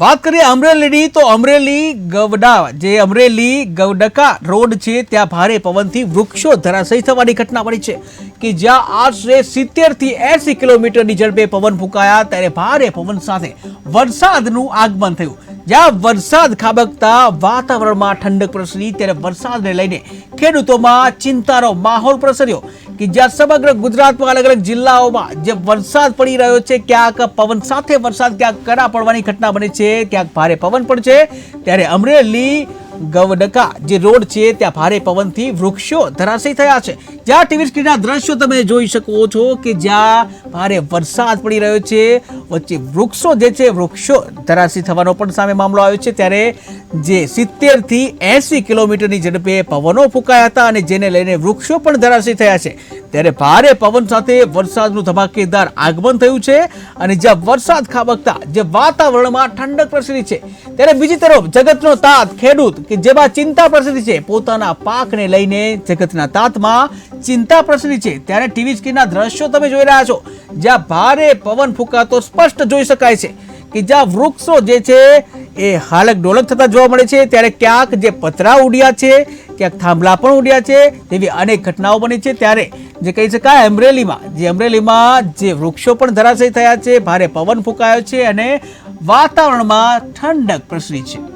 વાત કરીએ અમરેલીની, તો અમરેલી ગવડા, જે અમરેલી ગવડકા રોડ છે, ત્યાં ભારે પવનથી વૃક્ષો ધરાશયી થવાની ઘટના બની છે કે જ્યાં આશરે સિત્તેરથી એસી કિલોમીટરની ઝડપે પવન ફૂંકાયા, ત્યારે ભારે પવન સાથે વરસાદનું આગમન થયું. જ્યાં વરસાદ ખાબકતા વાતાવરણમાં ઠંડક પ્રસરી, ત્યારે વરસાદને લઈને ખેડૂતોમાં ચિંતાનો માહોલ પ્રસર્યો. કે જ્યાં સમગ્ર ગુજરાતમાં અલગ અલગ જિલ્લાઓમાં જે વરસાદ પડી રહ્યો છે, ક્યાંક પવન સાથે વરસાદ, ક્યાંક કરા પડવાની ઘટના બની છે, ક્યાંક ભારે પવન પણ છે. ત્યારે અમરેલી, ગવડકા જે રોડ છે, ત્યાં ભારે પવનથી વૃક્ષો ધરાશયી થયા છે. જ્યાં ટીવી સ્ક્રીનના દ્રશ્યો તમે જોઈ શકો છો કે જ્યાં ભારે વરસાદ પડી રહ્યો છે વચ્ચે વૃક્ષો જે છે, વૃક્ષો ધરાશી થવાનો પણ સામે મામલો આવ્યો છે. ત્યારે જે સિત્તેરથી એંસી કિલોમીટરની ઝડપે પવનો ફૂંકાયા હતા અને જેને લઈને વૃક્ષો પણ ધરાશી થયા છે. ત્યારે ભારે પવન સાથે વરસાદનું ધમાકેદાર આગમન થયું છે અને જ્યાં વરસાદ ખાબકતા, જે વાતાવરણમાં ઠંડક પ્રસરી છે. ત્યારે બીજી તરફ જગતનો તાત, ખેડૂત કે જેમાં ચિંતા પ્રસરી છે, પોતાના પાકને લઈને જગતના તાતમાં ચિંતા પ્રસરી છે. ત્યારે ટીવી સ્ક્રીનના દ્રશ્યો તમે જોઈ રહ્યા છો. જ્યાં ભારે પવન ફૂંકાતો સ્પષ્ટ જોઈ શકાય છે કે જ્યાં વૃક્ષો જે છે એ હાલક ડોલક થતા જોવા મળે છે. ત્યારે ક્યાંક જે પતરા ઉડ્યા છે, ક્યાંક થાંભલા પણ ઉડ્યા છે તેવી અનેક ઘટનાઓ બની છે. ત્યારે જે કહી શકાય, અમરેલીમાં, જે અમરેલીમાં જે વૃક્ષો પણ ધરાશય થયા છે, ભારે પવન ફૂંકાયો છે અને વાતાવરણમાં ઠંડક પ્રસરી છે.